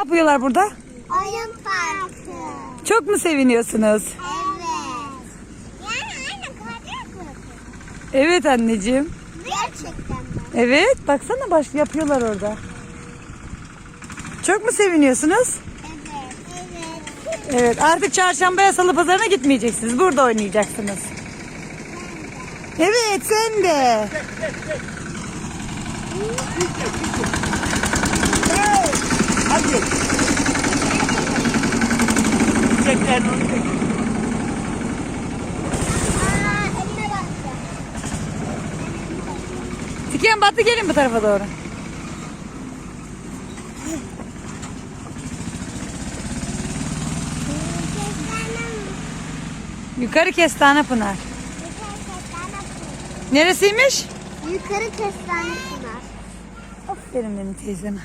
yapıyorlar burada? Oyun parkı. Çok mu seviniyorsunuz? Evet. Yani kaydırak mı? Evet anneciğim. Gerçekten mi? Evet baksana baş yapıyorlar orada. Çok mu seviniyorsunuz? Evet. Evet. Evet artık çarşambaya salı pazarına gitmeyeceksiniz. Burada oynayacaksınız. Evet sen de. Hadi. Çiçeklerini onu çek. Aa, eline baktı. Tiken battı gelin bu tarafa doğru. Yukarı kestane pınar. Neresiymiş? Yukarı kestane pınar. Aferin benim teyzeme.